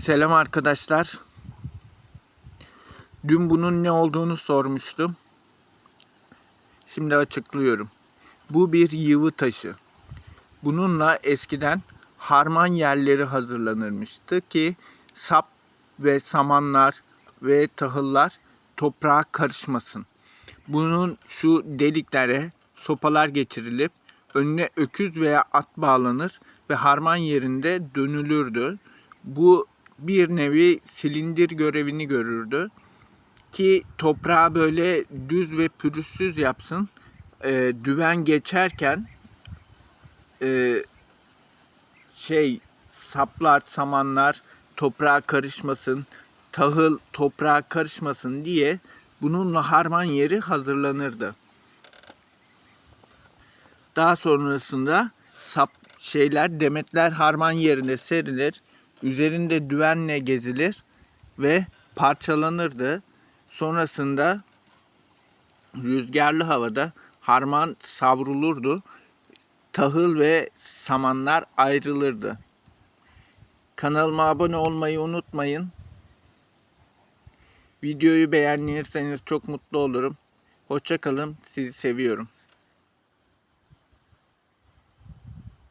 Selam arkadaşlar. Dün bunun ne olduğunu sormuştum. Şimdi açıklıyorum. Bu bir yıvı taşı. Bununla eskiden harman yerleri hazırlanırmıştı ki sap ve samanlar ve tahıllar toprağa karışmasın. Bunun şu deliklere sopalar geçirilip önüne öküz veya at bağlanır ve harman yerinde dönülürdü. Bu bir nevi silindir görevini görürdü ki toprağı böyle düz ve pürüzsüz yapsın. Ee, düven geçerken e, şey saplar, samanlar toprağa karışmasın, tahıl toprağa karışmasın diye bununla harman yeri hazırlanırdı. Daha sonrasında sap şeyler demetler harman yerine serilir. Üzerinde düvenle gezilir ve parçalanırdı. Sonrasında rüzgarlı havada harman savrulurdu. Tahıl ve samanlar ayrılırdı. Kanalıma abone olmayı unutmayın. Videoyu beğenirseniz çok mutlu olurum. Hoşçakalın. Sizi seviyorum.